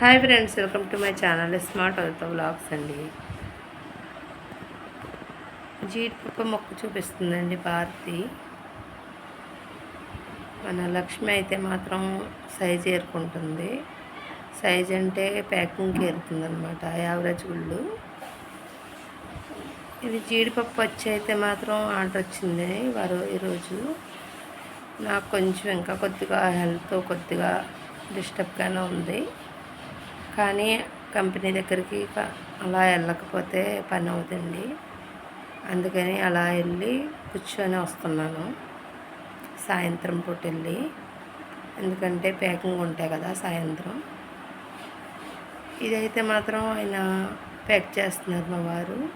Hi friends welcome to my channel. Smart అవుతా blogs అండి. జీడిపప్పు మొక్క చూపిస్తుందండి భారతి మన లక్ష్మి అయితే మాత్రం సైజ్ ఏరుకుంటుంది. సైజ్ అంటే ప్యాకింగ్కి ఏరుతుంది అనమాట యావరేజ్ గుళ్ళు. ఇది జీడిపప్పు వచ్చి అయితే మాత్రం ఆర్డర్ వచ్చింది వారు ఈరోజు. నాకు కొంచెం ఇంకా కొద్దిగా హెల్త్ కొద్దిగా డిస్టర్బ్గానే ఉంది. కానీ కంపెనీ దగ్గరికి అలా వెళ్ళకపోతే పని అవుతుంది అందుకని అలా వెళ్ళి కూర్చొని వస్తున్నాను. సాయంత్రం పూట వెళ్ళి. ఎందుకంటే ప్యాకింగ్ ఉంటాయి కదా సాయంత్రం. ఇదైతే మాత్రం ఆయన ప్యాక్ చేస్తున్నారు మా వారు.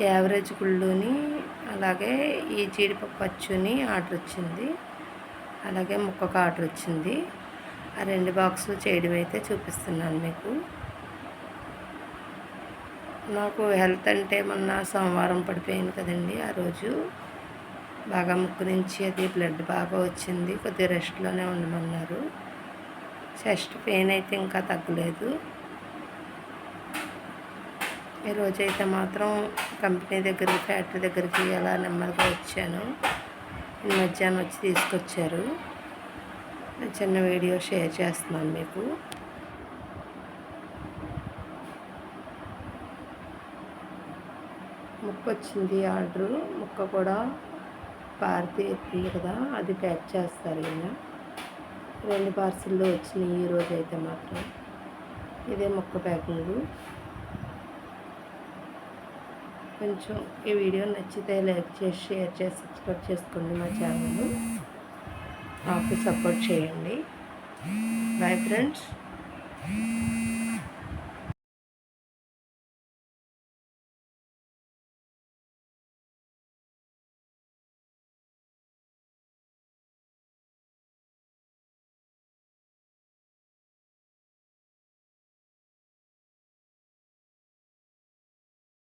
యావరేజ్ గుళ్ళుని అలాగే ఈ జీడిపప్పు అచ్చుని ఆర్డర్ వచ్చింది. అలాగే ముక్కకు ఆర్డర్ వచ్చింది. ఆ రెండు బాక్సులు చేయడం అయితే చూపిస్తున్నాను మీకు. నాకు హెల్త్ అంటే మొన్న సోమవారం పడిపోయింది కదండి ఆ రోజు. బాగా ముక్కు నుంచి అది బ్లడ్ బాగా వచ్చింది కొద్దిగా రెస్ట్లోనే ఉండమన్నారు. చెస్ట్ పెయిన్ అయితే ఇంకా తగ్గలేదు. ఈరోజైతే మాత్రం కంపెనీ దగ్గరికి ఫ్యాక్టరీ దగ్గరికి అలా నెమ్మదిగా వచ్చాను. ఈ మధ్యాహ్నం వచ్చి తీసుకొచ్చారు. చిన్న వీడియో షేర్ చేస్తున్నాను మీకు. ముక్క వచ్చింది ఆర్డరు. ముక్క కూడా భారతి ఎత్తుంది కదా అది ప్యాక్ చేస్తారు ఈయన. రెండు పార్సిల్లో వచ్చినాయి ఈరోజు అయితే మాత్రం. ఇదే మొక్క ప్యాకింగ్. కొంచెం ఈ వీడియో నచ్చితే లైక్ చేసి షేర్ చేసి సబ్స్క్రైబ్ చేసుకోండి మా ఛానల్ నాకు సపోర్ట్ చేయండి. Bye friends